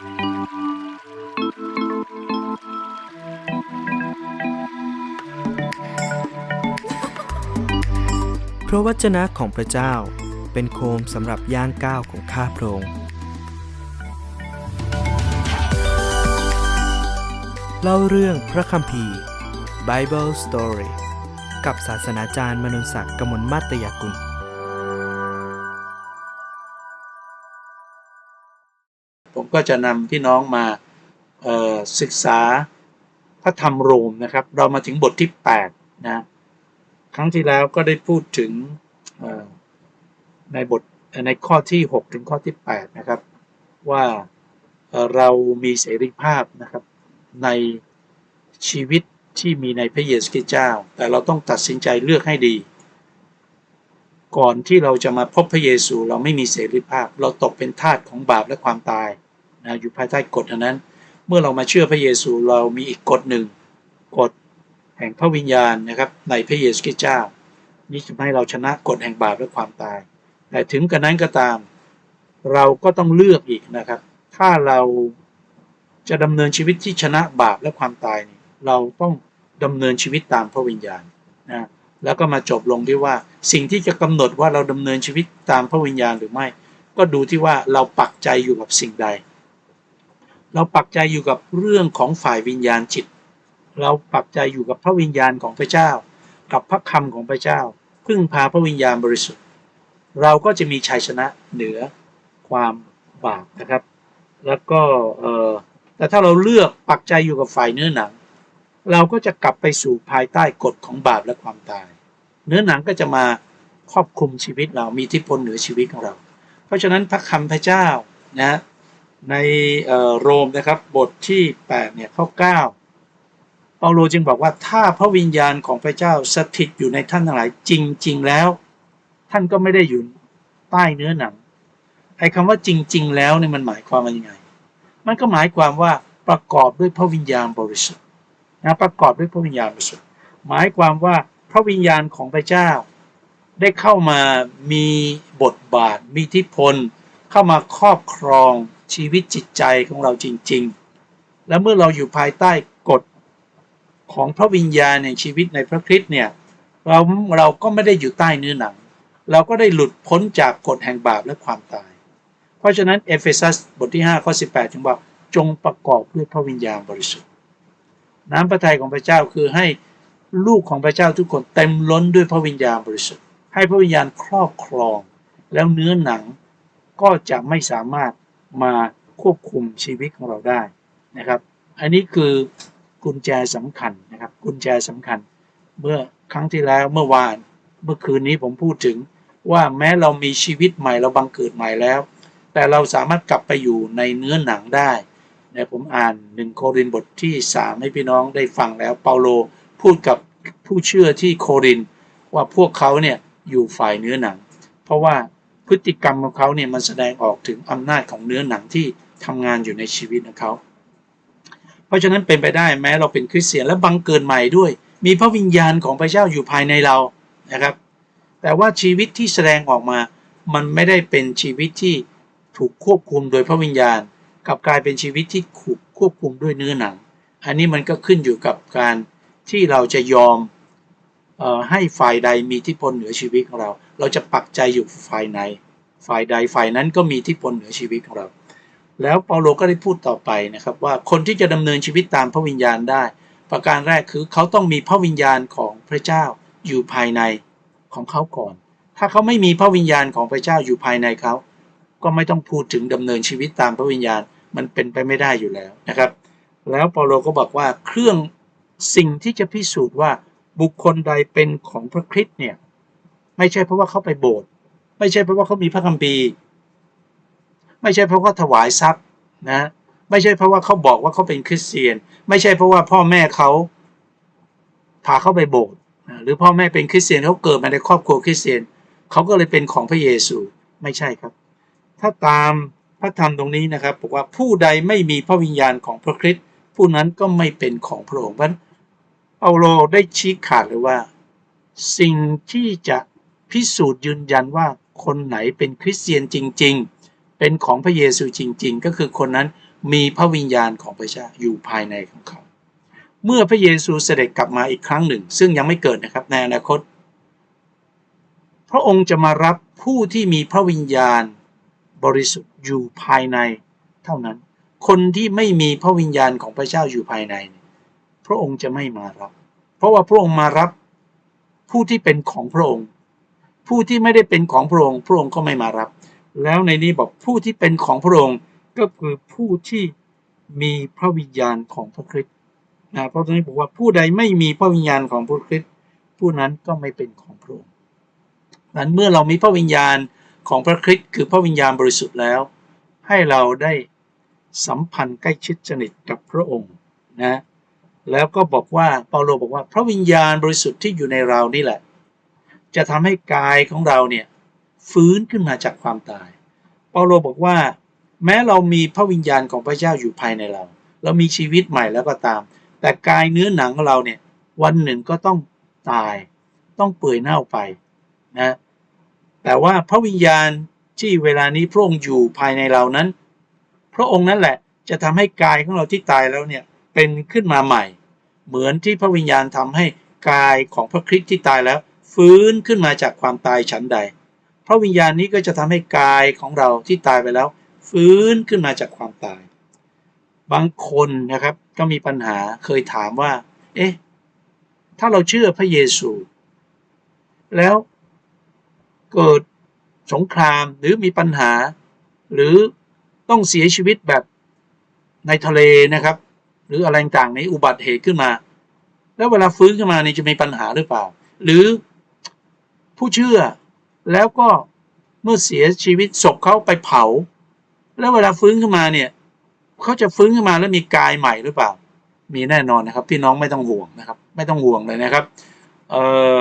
พระวจนะของพระเจ้าเป็นโคมสำหรับย่างก้าวของข้าพระองค์เล่าเรื่องพระคัมภีร์ Bible Story กับศาสนาจารย์มนุนศักดิ์กมลมาตยกุล ก็จะนำพี่น้องมาศึกษาพระธรรมโรมนะครับ เรามาถึงบทที่8นะครั้งที่แล้วก็ได้พูดถึงในบทในข้อที่ 6 ถึงข้อที่ 8 นะครับ ว่าเเรามีเสรีภาพนะครับ ในชีวิตที่มีในพระเยซูคริสต์เจ้า แต่เราต้องตัดสินใจเลือกให้ดี ก่อนที่เราจะมาพบพระเยซูเราไม่มีเสรีภาพ เราตกเป็นทาสของบาปและความตาย นะอยู่ภายใต้กฎอันนั้น เมื่อเรามาเชื่อพระเยซูเรามีอีกกฎหนึ่งกฎแห่งพระวิญญาณนะครับในพระเยซูคริสต์เจ้า นี่จะให้เราชนะกฎแห่งบาปและความตาย แต่ถึงกระนั้นก็ตาม เราก็ต้องเลือกอีกนะครับ ถ้าเราจะดำเนินชีวิตที่ชนะบาปและความตายนี่เราต้องดำเนินชีวิตตามพระวิญญาณนะแล้วก็มาจบลงที่ว่าสิ่งที่จะกำหนดว่าเราดำเนินชีวิตตามพระวิญญาณหรือไม่ ก็ดูที่ว่าเราปักใจอยู่กับสิ่งใด เราปักใจอยู่กับเรื่องของฝ่ายวิญญาณจิต เราปักใจอยู่กับพระวิญญาณของพระเจ้า กับพระคำของพระเจ้า พึ่งพาพระวิญญาณบริสุทธิ์ เราก็จะมีชัยชนะเหนือความบาปนะครับ แล้วก็เออแต่ถ้าเราเลือกปักใจอยู่กับฝ่ายเนื้อหนัง เราก็จะกลับไปสู่ภายใต้กฎของบาปและความตาย เนื้อหนังก็จะมาครอบคลุมชีวิตเรามีอิทธิพลเหนือชีวิตของเรา เพราะฉะนั้นพระคำพระเจ้านะ ในโรมนะครับบทที่8เนี่ยข้อ9เปาโลจึงบอกว่าถ้าพระวิญญาณของพระเจ้าสถิตอยู่ในท่านทั้งหลายจริง ๆ แล้ว ท่านก็ไม่ได้อยู่ใต้เนื้อหนังไอ้คำว่าจริง ๆ แล้วเนี่ยมันหมายความว่ายังไง มันก็หมายความว่าประกอบด้วยพระวิญญาณบริสุทธิ์นะประกอบด้วยพระวิญญาณบริสุทธิ์หมายความว่าพระวิญญาณของพระเจ้า ได้เข้ามามีบทบาท มีทิพลเข้ามาครอบครอง ชีวิตจิตใจของเราจริง ๆ และเมื่อเราอยู่ภายใต้กฎของพระวิญญาณในชีวิตในพระคริสต์เนี่ยเราเราก็ไม่ได้อยู่ใต้เนื้อหนัง เราก็ได้หลุดพ้นจากกฎแห่งบาปและความตาย เพราะฉะนั้นเอเฟซัสบทที่5ข้อ18 จึงบอกจงประกอบด้วยพระวิญญาณบริสุทธิ์ น้ำพระทัยของพระเจ้าคือให้ลูกของพระเจ้าทุกคนเต็มล้นด้วยพระวิญญาณบริสุทธิ์ ให้พระวิญญาณครอบครอง แล้วเนื้อหนังก็จะไม่สามารถ มาควบคุมชีวิตของเราได้นะครับ อันนี้คือกุญแจสำคัญนะครับกุญแจสำคัญ เมื่อครั้งที่แล้วเมื่อวานเมื่อคืนนี้ผมพูดถึงว่าแม้เรามีชีวิตใหม่เราบังเกิดใหม่แล้ว แต่เราสามารถกลับไปอยู่ในเนื้อหนังได้นี่ยผมอ่านหนึ่งโครินบทที่ 3 ให้พี่น้องได้ฟังแล้วเปาโลพูดกับผู้เชื่อที่โครินว่าพวกเขาเนี่ยอยู่ฝ่ายเนื้อหนัง เพราะว่า พฤติกรรมของเขาเนี่ยมันแสดงออกถึงอำนาจของเนื้อหนังที่ทำงานอยู่ในชีวิตของเขา เพราะฉะนั้นเป็นไปได้แม้เราเป็นคริสเตียนและบังเกิดใหม่ด้วย มีพระวิญญาณของพระเจ้าอยู่ภายในเรานะครับ แต่ว่าชีวิตที่แสดงออกมา มันไม่ได้เป็นชีวิตที่ถูกควบคุมโดยพระวิญญาณกลับกลายเป็นชีวิตที่ถูกควบคุมด้วยเนื้อหนัง อันนี้มันก็ขึ้นอยู่กับการที่เราจะยอมออให้ฝ่ายใดมีอิทธิพลเหนือชีวิตของเรา เราจะปักใจอยู่ฝ่ายไหนฝ่ายใดฝ่ายนั้นก็มีทธิพลเหนือชีวิตของเรา แล้วเปาโลก็ได้พูดต่อไปนะครับว่าคนที่จะดำเนินชีวิตตามพระวิญญาณได้ ประการแรกคือเขาต้องมีพระวิญญาณของพระเจ้าอยู่ภายในของเขาก่อน ถ้าเขาไม่มีพระวิญญาณของพระเจ้าอยู่ภายในเขา ก็ไม่ต้องพูดถึงดำเนินชีวิตตามพระวิญญาณมันเป็นไปไม่ได้อยู่แล้วนะครับ แล้วเปาโลก็บอกว่าเครื่องสิ่งที่จะพิสูจน์ว่าบุคคลใดเป็นของพระคริสต์เนี่ย ไม่ใช่เพราะว่าเขาไปโบสถ์ไม่ใช่เพราะว่าเขามีพระคัมภีร์ ไม่ใช่เพราะว่าถวายทรัพย์นะ ไม่ใช่เพราะว่าเขาบอกว่าเขาเป็นคริสเตียน ไม่ใช่เพราะว่าพ่อแม่เขาพาเขาไปโบสถ์หรือพ่อแม่เป็นคริสเตียนเขาเกิดมาในครอบครัวคริสเตียนเขาก็เลยเป็นของพระเยซูไม่ใช่ครับ ถ้าตามพระธรรมตรงนี้นะครับบอกว่าผู้ใดไม่มีพระวิญญาณของพระคริสต์ผู้นั้นก็ไม่เป็นของพระองค์เพราะเปาโลได้ชี้ขาดเลยว่า สิ่งที่จะ พิสูจน์ยืนยันว่าคนไหนเป็นคริสเตียนจริง ๆ เป็นของพระเยซูจริง ๆ ก็คือคนนั้นมีพระวิญญาณของพระเจ้าอยู่ภายในของเขา เมื่อพระเยซูเสด็จกลับมาอีกครั้งหนึ่ง ซึ่งยังไม่เกิดนะครับในอนาคต พระองค์จะมารับผู้ที่มีพระวิญญาณบริสุทธิ์อยู่ภายในเท่านั้น คนที่ไม่มีพระวิญญาณของพระเจ้าอยู่ภายใน พระองค์จะไม่มารับ เพราะว่าพระองค์มารับผู้ที่เป็นของพระองค์ ผู้ที่ไม่ได้เป็นของพระองค์พระองค์ก็ไม่มารับ แล้วในนี้บอกผู้ที่เป็นของพระองค์ก็คือผู้ที่มีพระวิญญาณของพระคริสต์นะเพราะตรงนี้บอกว่าผู้ใดไม่มีพระวิญญาณของพระคริสต์ผู้นั้นก็ไม่เป็นของพระองค์นั้นเมื่อเรามีพระวิญญาณของพระคริสต์คือพระวิญญาณบริสุทธิ์แล้ว ให้เราได้สัมพันธ์ใกล้ชิดสนิทกับพระองค์นะแล้วก็บอกว่าเปาโลบอกว่าพระวิญญาณบริสุทธิ์ที่อยู่ในเรานี่แหละ จะทำให้กายของเราเนี่ยฟื้นขึ้นมาจากความตาย เปาโลบอกว่า แม้เรามีพระวิญญาณของพระเจ้าอยู่ภายในเรา เรามีชีวิตใหม่แล้วก็ตาม แต่กายเนื้อหนังของเราเนี่ยวันหนึ่งก็ต้องตาย ต้องเปื่อยเน่าไปนะแต่ว่าพระวิญญาณที่เวลานี้พระองค์อยู่ภายในเรานั้น พระองค์นั่นแหละจะทำให้กายของเราที่ตายแล้วเนี่ยเป็นขึ้นมาใหม่ เหมือนที่พระวิญญาณทำให้กายของพระคริสต์ที่ตายแล้ว ฟื้นขึ้นมาจากความตายฉันใด เพราะวิญญาณนี้ก็จะทำให้กายของเราที่ตายไปแล้ว ฟื้นขึ้นมาจากความตาย บางคนนะครับก็มีปัญหาเคยถามว่า เอ๊ะ ถ้าเราเชื่อพระเยซู แล้วเกิดสงครามหรือมีปัญหา หรือต้องเสียชีวิตแบบในทะเลนะครับ หรืออะไรต่างในอุบัติเหตุขึ้นมา แล้วเวลาฟื้นขึ้นมานี่จะมีปัญหาหรือเปล่า หรือ ผู้เชื่อ แล้วก็เมื่อเสียชีวิตศพเขาไปเผา แล้วเวลาฟื้นขึ้นมาเนี่ยเขาจะฟื้นขึ้นมาแล้วมีกายใหม่หรือเปล่า มีแน่นอนนะครับ พี่น้องไม่ต้องห่วงนะครับ ไม่ต้องห่วงเลยนะครับเอ่อ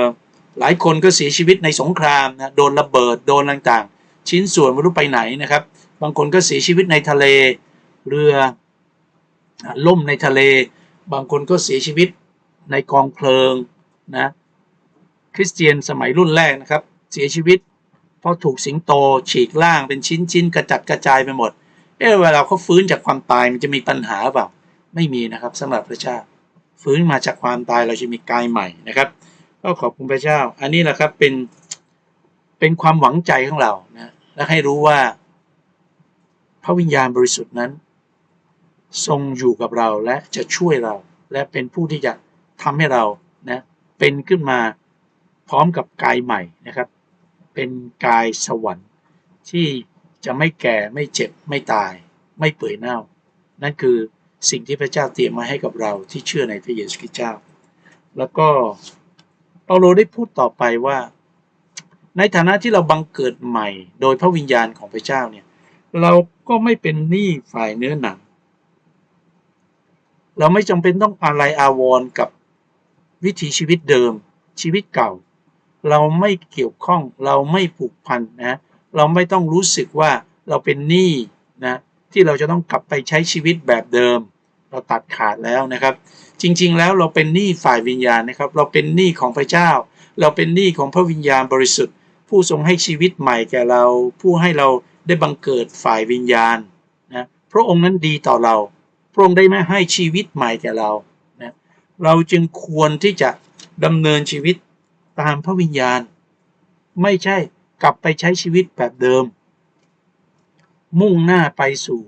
หลายคนก็เสียชีวิตในสงครามนะโดนระเบิดโดนต่างๆ ชิ้นส่วนไม่รู้ไปไหนนะครับ บางคนก็เสียชีวิตในทะเลเรือล่มในทะเล บางคนก็เสียชีวิตในกองเพลิงนะ คริสเตียนสมัยรุ่นแรกนะครับ เสียชีวิต เพราะถูกสิงโตฉีกล่างเป็นชิ้นๆกระจัดกระจายไปหมด เออเวลาเขาฟื้นจากความตายมันจะมีปัญหาเปล่าไม่มีนะครับสำหรับพระเจ้า ฟื้นมาจากความตายเราจะมีกายใหม่นะครับ ก็ขอบคุณพระเจ้า อันนี้แหละครับเป็นเป็นความหวังใจของเรานะและให้รู้ว่า พระวิญญาณบริสุทธิ์นั้น ทรงอยู่กับเราและจะช่วยเรา และเป็นผู้ที่จะทำให้เรานะเป็นขึ้นมา พร้อมกับกายใหม่นะครับ เป็นกายสวรรค์ที่จะไม่แก่ไม่เจ็บไม่ตาย ไม่เปื่อยเน่า นั่นคือสิ่งที่พระเจ้าเตรียมมาให้กับเราที่เชื่อในพระเยซูคริสต์เจ้า แล้วก็เปาโลได้พูดต่อไปว่า ในฐานะที่เราบังเกิดใหม่ โดยพระวิญญาณของพระเจ้าเนี่ยเราก็ไม่เป็นหนี้ฝ่ายเนื้อหนัง เราไม่จำเป็นต้องอะไรอาวรณ์กับวิถีชีวิตเดิมชีวิตเก่า เราไม่เกี่ยวข้องเราไม่ผูกพันนะเราไม่ต้องรู้สึกว่าเราเป็นหนี้นะที่เราจะต้องกลับไปใช้ชีวิตแบบเดิม เราตัดขาดแล้วนะครับ จริง ๆ แล้วเราเป็นหนี้ฝ่ายวิญญาณนะครับ เราเป็นหนี้ของพระเจ้า เราเป็นหนี้ของพระวิญญาณบริสุทธิ์ ผู้ทรงให้ชีวิตใหม่แก่เรา ผู้ให้เราได้บังเกิดฝ่ายวิญญาณนะพระองค์นั้นดีต่อเรา พระองค์ได้ไม่ให้ชีวิตใหม่แก่เรานะเราจึงควรที่จะดำเนินชีวิต ตามพระวิญญาณ ไม่ใช่กลับไปใช้ชีวิตแบบเดิม มุ่งหน้าไปสู่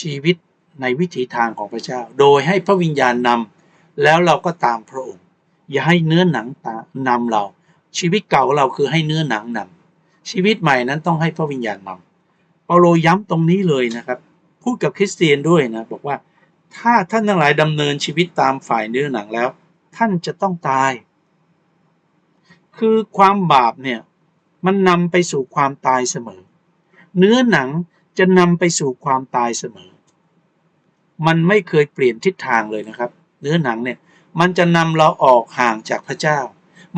ชีวิตในวิถีทางของพระเจ้า โดยให้พระวิญญาณนำแล้วเราก็ตามพระองค์ อย่าให้เนื้อหนังตานำเรา ชีวิตเก่าเราคือให้เนื้อหนังนำชีวิตใหม่นั้นต้องให้พระวิญญาณนำเปาโลย้ำตรงนี้เลยนะครับ พูดกับคริสเตียนด้วยนะบอกว่าถ้าท่านทั้งหลายดำเนินชีวิตตามฝ่ายเนื้อหนังแล้ว ท่านจะต้องตาย คือความบาปเนี่ยมันนำไปสู่ความตายเสมอ เนื้อหนังจะนำไปสู่ความตายเสมอ มันไม่เคยเปลี่ยนทิศทางเลยนะครับ เนื้อหนังเนี่ยมันจะนำเราออกห่างจากพระเจ้า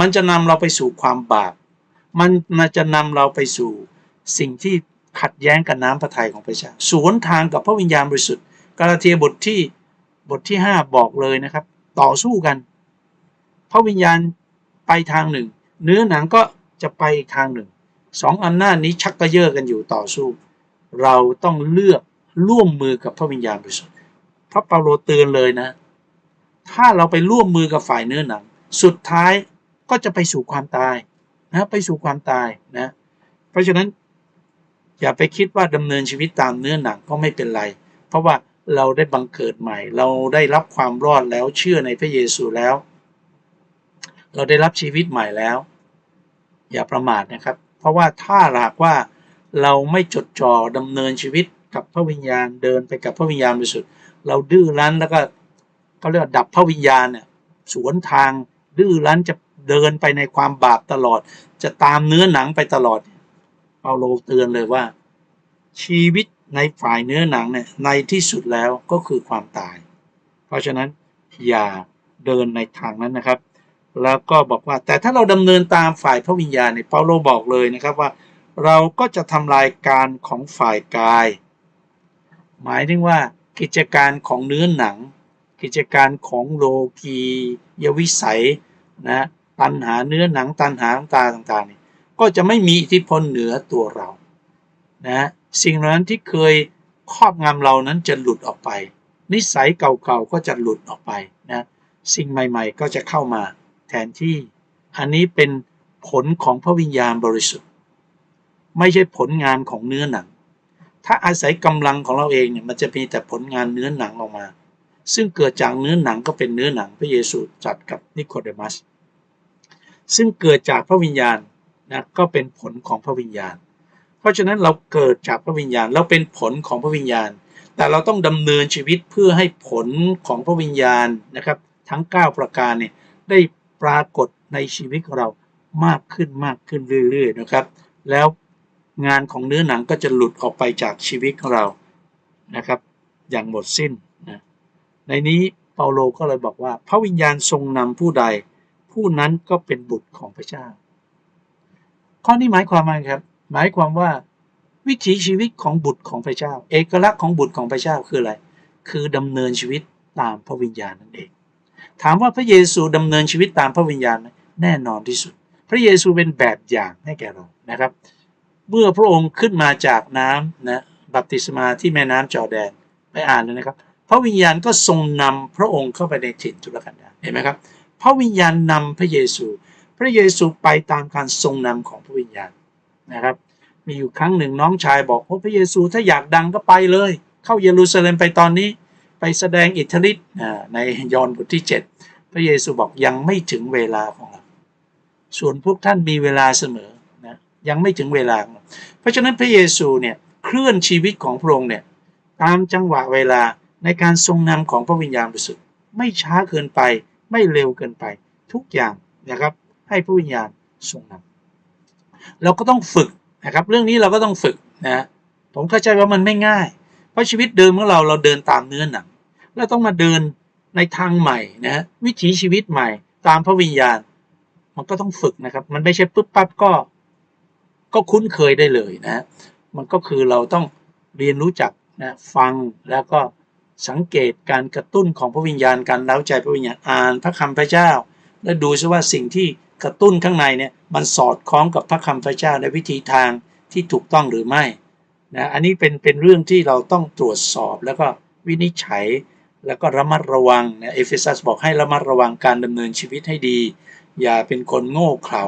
มันจะนำเราไปสู่ความบาป มันจะนำเราไปสู่สิ่งที่ขัดแย้งกับน้ำพระทัยของพระเจ้าสวนทางกับพระวิญญาณบริสุทธิ์กาลาเทียบทที่บทที่ 5 บอกเลยนะครับ ต่อสู้กัน พระวิญญาณไปทางหนึ่ง เนื้อหนังก็จะไปอีกทางหนึ่งสองอำนาจนี้ชักกระเยาะกันอยู่ต่อสู้ เราต้องเลือกร่วมมือกับพระวิญญาณบริสุทธิ์พระเปาโลเตือนเลยนะ ถ้าเราไปร่วมมือกับฝ่ายเนื้อหนัง สุดท้ายก็จะไปสู่ความตายนะไปสู่ความตายนะเพราะฉะนั้น อย่าไปคิดว่าดำเนินชีวิตตามเนื้อหนังก็ไม่เป็นไร เพราะว่าเราได้บังเกิดใหม่ เราได้รับความรอดแล้วเชื่อในพระเยซูแล้ว เราได้รับชีวิตใหม่แล้ว อย่าประมาทนะครับ เพราะว่าถ้าหากว่าเราไม่จดจ่อดำเนินชีวิตกับพระวิญญาณเดินไปกับพระวิญญาณบริสุทธิ์เราดื้อรั้นแล้วก็เขาเรียกว่าดับพระวิญญาณเนี่ยสวนทางดื้อรั้นจะเดินไปในความบาปตลอด จะตามเนื้อหนังไปตลอดเปาโลเตือนเลยว่า ชีวิตในฝ่ายเนื้อหนังเนี่ยในที่สุดแล้วก็คือความตาย เพราะฉะนั้นอย่าเดินในทางนั้นนะครับ แล้วก็บอกว่า แต่ถ้าเราดำเนินตามฝ่ายพระวิญญาณเนี่ยเปาโลบอกเลยนะครับว่า เราก็จะทำลายการของฝ่ายกาย หมายถึงว่ากิจการของเนื้อหนัง กิจการของโลกียวิสัยนะตันหาเนื้อหนังตันหาตาต่างๆนี่ก็จะไม่มีอิทธิพลเหนือตัวเรานะสิ่งเหล่านั้นที่เคยครอบงำเรานั้นจะหลุดออกไป นิสัยเก่าๆก็จะหลุดออกไปนะสิ่งใหม่ๆก็จะเข้ามา แทนที่ อันนี้เป็นผลของพระวิญญาณบริสุทธิ์ ไม่ใช่ผลงานของเนื้อหนัง ถ้าอาศัยกำลังของเราเองเนี่ยมันจะมีแต่ผลงานเนื้อหนังออกมา ซึ่งเกิดจากเนื้อหนังก็เป็นเนื้อหนังพระเยซูจัดกับนิโคเดมัส ซึ่งเกิดจากพระวิญญาณนะก็เป็นผลของพระวิญญาณ เพราะฉะนั้นเราเกิดจากพระวิญญาณเราเป็นผลของพระวิญญาณ แต่เราต้องดำเนินชีวิตเพื่อให้ผลของพระวิญญาณนะครับ ทั้ง 9 ประการเนี่ยได้ ปรากฏในชีวิตของเรามากขึ้นมากขึ้นเรื่อยๆนะครับ แล้วงานของเนื้อหนังก็จะหลุดออกไปจากชีวิตของเรานะครับ อย่างหมดสิ้นนะในนี้เปาโลก็เลยบอกว่า พระวิญญาณทรงนำผู้ใด ผู้นั้นก็เป็นบุตรของพระเจ้า ข้อนี้หมายความว่าไงครับ หมายความว่า วิถีชีวิตของบุตรของพระเจ้า เอกลักษณ์ของบุตรของพระเจ้าคืออะไร คือดำเนินชีวิตตามพระวิญญาณนั่นเอง ถามว่าพระเยซูดำเนินชีวิตตามพระวิญญาณไหมแน่นอนที่สุด พระเยซูเป็นแบบอย่างให้แก่เรานะครับ เมื่อพระองค์ขึ้นมาจากน้ำนะบัพติศมาที่แม่น้ำจอแดนไปอ่านเลยนะครับ พระวิญญาณก็ทรงนำพระองค์เข้าไปในถิ่นทุรกันดารเห็นไหมครับ พระวิญญาณนำพระเยซู พระเยซูไปตามการทรงนำของพระวิญญาณนะครับ มีอยู่ครั้งหนึ่งน้องชายบอกโอ้พระเยซูถ้าอยากดังก็ไปเลย เข้าเยรูซาเล็มไปตอนนี้ ไปแสดงอิทธิฤทธิ์ในยอห์นบทที่ 7 พระเยซูบอกยังไม่ถึงเวลาของเรา ส่วนพวกท่านมีเวลาเสมอนะยังไม่ถึงเวลาเราเพราะฉะนั้นพระเยซูเนี่ยเคลื่อนชีวิตของพระองค์เนี่ยตามจังหวะเวลาในการทรงนำของพระวิญญาณบริสุทธิ์ไม่ช้าเกินไปไม่เร็วเกินไป ทุกอย่างนะครับให้พระวิญญาณทรงนำเราก็ต้องฝึกนะครับ เรื่องนี้เราก็ต้องฝึกนะผมเข้าใจว่ามันไม่ง่าย เพราะชีวิตเดิมของเราเราเดินตามเนื้อหนังเราต้องมาเดิน ในทางใหม่นะวิถีชีวิตใหม่ ตามพระวิญญาณ มันก็ต้องฝึกนะครับ มันไม่ใช่ปุ๊บปั๊บก็ ก็คุ้นเคยได้เลยนะ มันก็คือเราต้องเรียนรู้จักนะฟังแล้วก็สังเกตการกระตุ้นของพระวิญญาณการเล้าใจพระวิญญาณอ่านพระคำพระเจ้า และดูซิว่าสิ่งที่กระตุ้นข้างในเนี่ยมันสอดคล้องกับพระคำพระเจ้าในวิธีทางที่ถูกต้องหรือไม่นะอันนี้เป็นเป็นเรื่องที่เราต้องตรวจสอบแล้วก็วินิจฉัย แล้วก็ระมัดระวังนะเอเฟซัสบอกให้ระมัดระวังการดำเนินชีวิตให้ดี อย่าเป็นคนโง่เขลา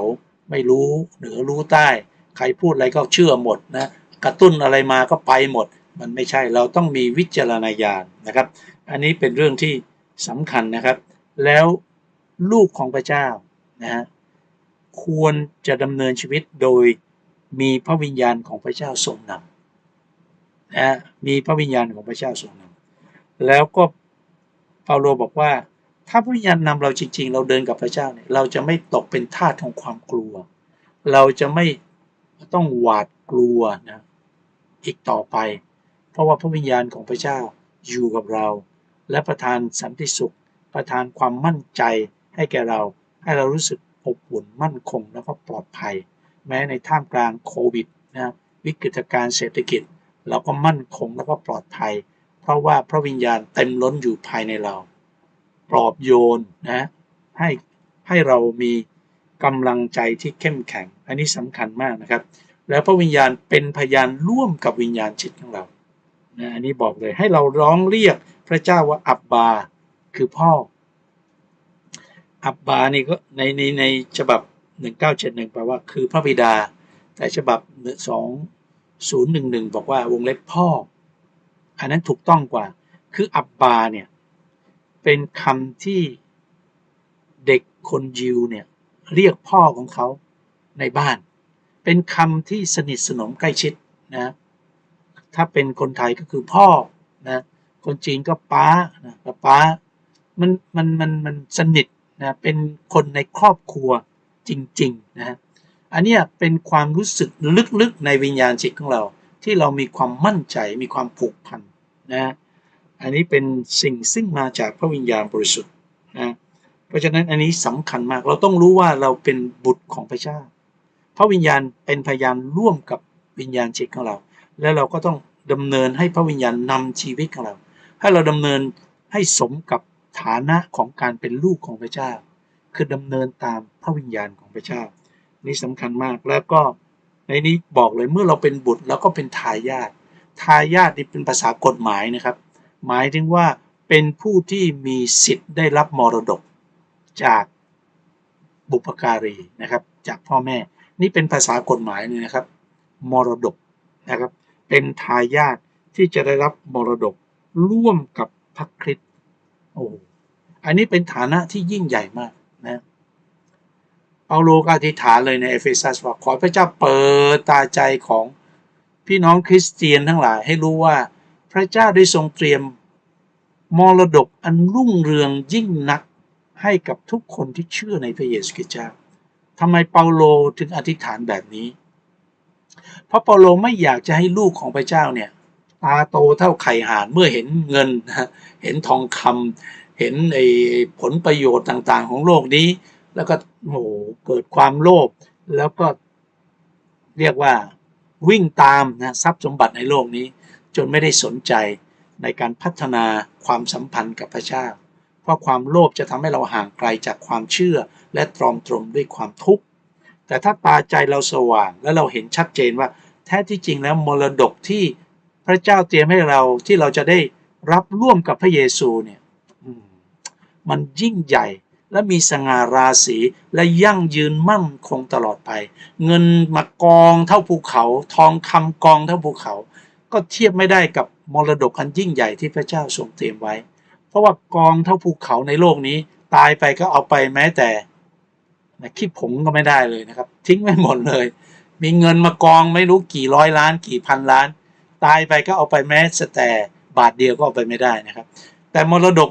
ไม่รู้เหนือรู้ใต้ ใครพูดอะไรก็เชื่อหมดนะกระตุ้นอะไรมาก็ไปหมด มันไม่ใช่เราต้องมีวิจารณญาณนะครับ อันนี้เป็นเรื่องที่สำคัญนะครับ แล้วลูกของพระเจ้านะฮะควรจะดำเนินชีวิตโดยมีพระวิญญาณของพระเจ้าทรงนำนะมีพระวิญญาณของพระเจ้าทรงนำแล้วก็ เปาโลบอกว่า ถ้าพระวิญญาณนำเราจริง ๆ เราเดินกับพระเจ้าเนี่ยเราจะไม่ตกเป็นทาสของความกลัว เราจะไม่ต้องหวาดกลัวนะอีกต่อไป เพราะว่าพระวิญญาณของพระเจ้าอยู่กับเรา และประทานสันติสุข ประทานความมั่นใจให้แก่เรา ให้เรารู้สึกอบอุ่นมั่นคงแล้วก็ปลอดภัย แม้ในท่ามกลางโควิดนะวิกฤตการเศรษฐกิจ เราก็มั่นคงแล้วก็ปลอดภัย เพราะว่าพระวิญญาณเต็มล้นอยู่ภายในเราปลอบโยนนะให้ให้เรามีกำลังใจที่เข้มแข็ง อันนี้สำคัญมากนะครับ แล้วพระวิญญาณเป็นพยานร่วมกับวิญญาณจิตของเรานะอันนี้บอกเลยให้เราร้องเรียกพระเจ้าว่าอับบา คือพ่อ อับบานี่ก็ในในในฉบับ 1971แปลว่าคือพระบิดา แต่ฉบับ 2011 บอกว่าวงเล็บพ่อ อันนั้นถูกต้องกว่า คืออับบาเนี่ย เป็นคำที่เด็กคนยิวเนี่ย เรียกพ่อของเขาในบ้าน เป็นคำที่สนิทสนมใกล้ชิดนะ ถ้าเป็นคนไทยก็คือพ่อนะ คนจีนก็ป้านะกับป้า มันมันมันมันสนิทนะ เป็นคนในครอบครัวจริง ๆ นะฮะอันนี้เป็นความรู้สึกลึกๆในวิญญาณจิตของเรา ที่เรามีความมั่นใจมีความผูกพันนะอันนี้เป็นสิ่งซึ่งมาจากพระวิญญาณบริสุทธิ์นะเพราะฉะนั้นอันนี้สำคัญมากเราต้องรู้ว่าเราเป็นบุตรของพระเจ้า พระวิญญาณเป็นพยานร่วมกับวิญญาณจิตของเรา และเราก็ต้องดำเนินให้พระวิญญาณนำชีวิตของเรา ให้เราดำเนินให้สมกับฐานะของการเป็นลูกของพระเจ้า คือดำเนินตามพระวิญญาณของพระเจ้า นี่สำคัญมากแล้วก็ ในนี้บอกเลยเมื่อเราเป็นบุตรเราก็เป็นทายาททายาทนี่เป็นภาษากฎหมายนะครับ หมายถึงว่าเป็นผู้ที่มีสิทธิ์ได้รับมรดกจากบุพการีนะครับ จากพ่อแม่ นี่เป็นภาษากฎหมายเลยนะครับ มรดกนะครับ เป็นทายาทที่จะได้รับมรดกร่วมกับพระคริสต์โอ้อันนี้เป็นฐานะที่ยิ่งใหญ่มากนะ เปาโลก็อธิษฐานเลยในเอเฟซัสว่าขอพระเจ้าเปิดตาใจของพี่น้องคริสเตียนทั้งหลายให้รู้ว่าพระเจ้าได้ทรงเตรียมมรดกอันรุ่งเรืองยิ่งนักให้กับทุกคนที่เชื่อในพระเยซูคริสต์เจ้าทำไมเปาโลถึงอธิษฐานแบบนี้ เพราะเปาโลไม่อยากจะให้ลูกของพระเจ้าเนี่ยตาโตเท่าไข่ห่านเมื่อเห็นเงิน เห็นทองคำเห็นไอ้ผลประโยชน์ต่างๆ ของโลกนี้ แล้วก็โหเกิดความโลภแล้วก็เรียกว่าวิ่งตามนะทรัพย์สมบัติในโลกนี้ จนไม่ได้สนใจในการพัฒนาความสัมพันธ์กับพระเจ้า เพราะความโลภจะทำให้เราห่างไกลจากความเชื่อและตรอมตรมด้วยความทุกข์ แต่ถ้าตาใจเราสว่าง และเราเห็นชัดเจนว่า แท้ที่จริงแล้วมรดกที่พระเจ้าเตรียมให้เราที่เราจะได้รับร่วมกับพระเยซูเนี่ยมันยิ่งใหญ่ และมีสง่าราศีและยั่งยืนมั่นคงตลอดไป เงินมากองเท่าภูเขา ทองคำกองเท่าภูเขา ก็เทียบไม่ได้กับมรดกอันยิ่งใหญ่ที่พระเจ้าทรงเตรียมไว้ เพราะว่ากองเท่าภูเขาในโลกนี้ ตายไปก็เอาไปแม้แต่ขี้ผงก็ไม่ได้เลยนะครับ ทิ้งไว้หมดเลย มีเงินมากองไม่รู้กี่ร้อยล้าน กี่พันล้าน ตายไปก็เอาไปแม้แต่บาทเดียวก็เอาไปไม่ได้นะครับ แต่มรดก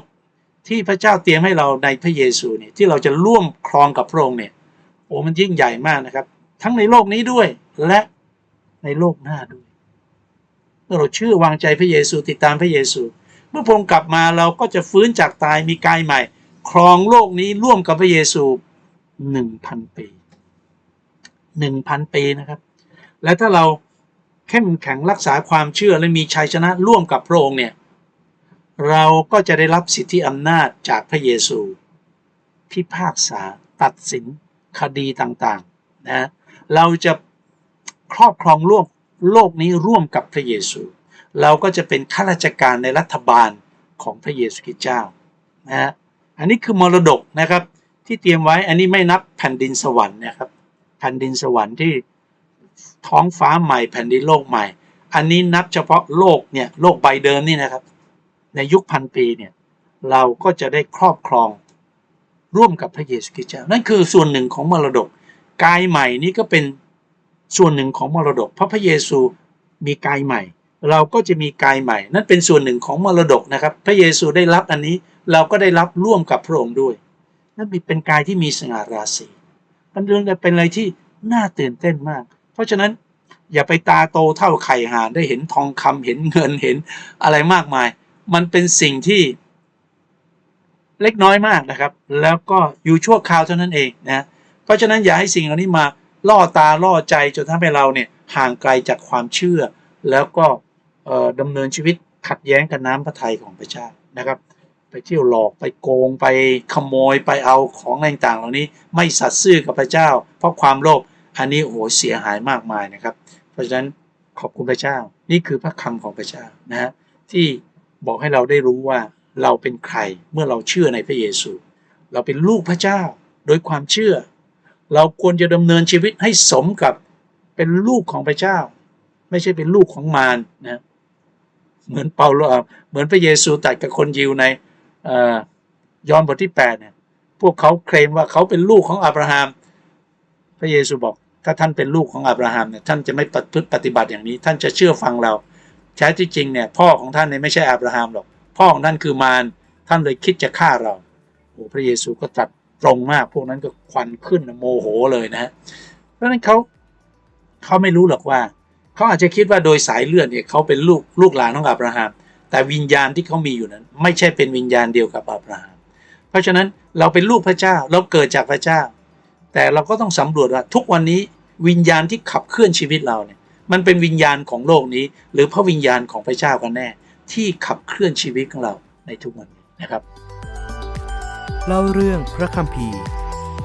ที่พระเจ้าเตรียมให้เราในพระเยซูเนี่ยที่เราจะร่วมครองกับพระองค์เนี่ยโอ้มันยิ่งใหญ่มากนะครับ ทั้งในโลกนี้ด้วยและในโลกหน้าด้วยเมื่อเราเชื่อวางใจพระเยซูติดตามพระเยซู เมื่อพระองค์กลับมาเราก็จะฟื้นจากตายมีกายใหม่ ครองโลกนี้ร่วมกับพระเยซูหนึ่งพันปีหนึ่งพันปีนะครับ และถ้าเราเข้มแข็งรักษาความเชื่อและมีชัยชนะร่วมกับพระองค์เนี่ย เราก็จะได้รับสิทธิอำนาจจากพระเยซู พิพากษาตัดสินคดีต่างๆนะเราจะครอบครองโลกโลกนี้ร่วมกับพระเยซู เราก็จะเป็นข้าราชการในรัฐบาลของพระเยซูคริสต์เจ้านะฮะอันนี้คือมรดกนะครับที่เตรียมไว้อันนี้ไม่นับแผ่นดินสวรรค์นะครับแผ่นดินสวรรค์ที่ท้องฟ้าใหม่แผ่นดินโลกใหม่ อันนี้นับเฉพาะโลกเนี่ยโลกใบเดิมนี่นะครับ ในยุคพันปีเนี่ยเราก็จะได้ครอบครองร่วมกับพระเยซูคริสต์เจ้านั่นคือส่วนหนึ่งของมรดก กายใหม่นี้ก็เป็นส่วนหนึ่งของมรดก เพราะพระเยซูมีกายใหม่ เราก็จะมีกายใหม่ นั่นเป็นส่วนหนึ่งของมรดกนะครับ พระเยซูได้รับอันนี้เราก็ได้รับร่วมกับพระองค์ด้วย นั่นเป็นกายที่มีสง่าราศีมันเรื่องเป็นอะไรที่น่าตื่นเต้นมาก เพราะฉะนั้นอย่าไปตาโตเท่าไข่ห่านได้เห็นทองคำเห็นเงินเห็นอะไรมากมาย มันเป็นสิ่งที่เล็กน้อยมากนะครับ แล้วก็อยู่ชั่วคราวเท่านั้นเองนะเพราะฉะนั้นอย่าให้สิ่งเหล่านี้มาล่อตาล่อใจจนทำให้เราเนี่ยห่างไกลจากความเชื่อ แล้วก็ดำเนินชีวิตขัดแย้งกับน้ำพระทัยของพระเจ้านะครับ ไปเที่ยวหลอกไปโกงไปขโมยไปเอาของอะไรต่างๆ เหล่านี้ไม่สัตย์ซื่อกับพระเจ้า เพราะความโลภอันนี้โอ้โหเสียหายมากมายนะครับ เพราะฉะนั้นขอบคุณพระเจ้า นี่คือพระคำของพระเจ้านะฮะที่ บอกให้เราได้รู้ว่าเราเป็นใครเมื่อเราเชื่อในพระเยซู เราเป็นลูกพระเจ้าโดยความเชื่อ เราควรจะดำเนินชีวิตให้สมกับเป็นลูกของพระเจ้า ไม่ใช่เป็นลูกของมารนะเหมือนเปาโลเหมือนพระเยซูตัดกับคนยิวในอยอห์นบทที่8เนี่ยพวกเขาเคลมว่าเขาเป็นลูกของอับราฮัมพระเยซูบอก ถ้าท่านเป็นลูกของอับราฮัมเนี่ยท่านจะไม่ปฏิบัติอย่างนี้ ท่านจะเชื่อฟังเรา แท้ที่จริงเนี่ยพ่อของท่านเนี่ยไม่ใช่อับราฮัมหรอก พ่อของท่านคือมารท่านเลยคิดจะฆ่าเราโอ้พระเยซูก็ตรัสตรงมาก พวกนั้นก็ควันขึ้นโมโหเลยนะฮะเพราะฉะนั้นเขาเขาไม่รู้หรอกว่าเขาอาจจะคิดว่าโดยสายเลือดเนี่ยเขาเป็นลูกลูกหลานของอับราฮัมแต่วิญญาณที่เขามีอยู่นั้น ไม่ใช่เป็นวิญญาณเดียวกับอับราฮัมเพราะฉะนั้นเราเป็นลูกพระเจ้าเราเกิดจากพระเจ้า แต่เราก็ต้องสำรวจว่าทุกวันนี้วิญญาณที่ขับเคลื่อนชีวิตเราเนี่ย มันเป็นวิญญาณของโลกนี้ หรือพระวิญญาณของพระเจ้ากันแน่ ที่ขับเคลื่อนชีวิตของเราในทุกวันนะครับ เล่าเรื่องพระคัมภีร์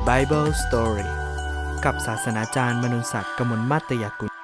Bible Story กับศาสนาจารย์มนุษศักดิ์กมลมาตยกุล